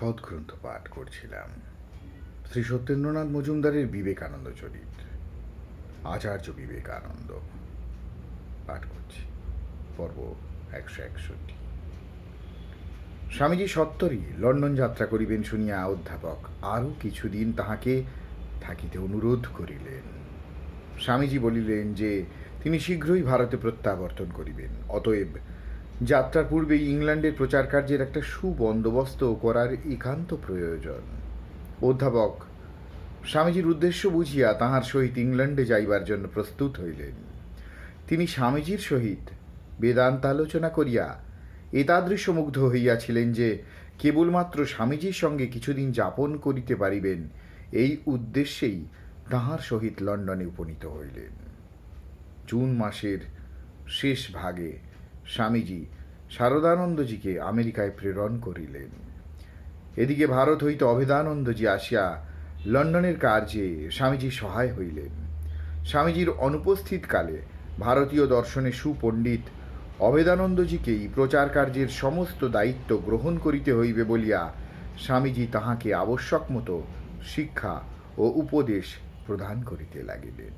সৎগ্রন্থ পাঠ করছিলাম। শ্রী সত্যেন্দ্রনাথ মজুমদারের বিবেকানন্দ চরিত। আচার্য বিবেকানন্দ পাঠ করছি। পর্ব একশো একষট্টি। স্বামীজি সত্তরই লন্ডন যাত্রা করিবেন শুনিয়া অধ্যাপক আরও কিছুদিন তাহাকে থাকিতে অনুরোধ করিলেন। স্বামীজি বলিলেন যে, তিনি শীঘ্রই ভারতে প্রত্যাবর্তন করিবেন, অতএব যাত্রার পূর্বে ইংল্যান্ডের প্রচার কার্যের একটা সুবন্দোবস্ত করার একান্ত প্রয়োজন। অধ্যাপক, স্বামীজির উদ্দেশ্য বুঝিয়া তাহার সহিত ইংল্যান্ডে যাইবার জন্য প্রস্তুত হইলেন। তিনি স্বামীজির সহিত বেদান্ত আলোচনা করিয়া এতাদৃশ মুগ্ধ হইয়াছিলেন যে, কেবলমাত্র স্বামীজির সঙ্গে কিছুদিন যাপন করিতে পারিবেন, এই উদ্দেশ্যেই তাহার সহিত লন্ডনে উপনীত হইলেন। জুন মাসের শেষ ভাগে স্বামীজি শারদানন্দজিকে আমেরিকায় প্রেরণ করিলেন। এদিকে ভারত হইতে অভেদানন্দজি আসিয়া লন্ডনের কার্যে স্বামীজি সহায় হইলেন। স্বামীজির অনুপস্থিতকালে ভারতীয় দর্শনে সুপণ্ডিত অভেদানন্দজিকেই প্রচার কার্যের সমস্ত দায়িত্ব গ্রহণ করিতে হইবে বলিয়া স্বামীজি তাহাকে আবশ্যক মতো শিক্ষা ও উপদেশ প্রদান করিতে লাগিলেন।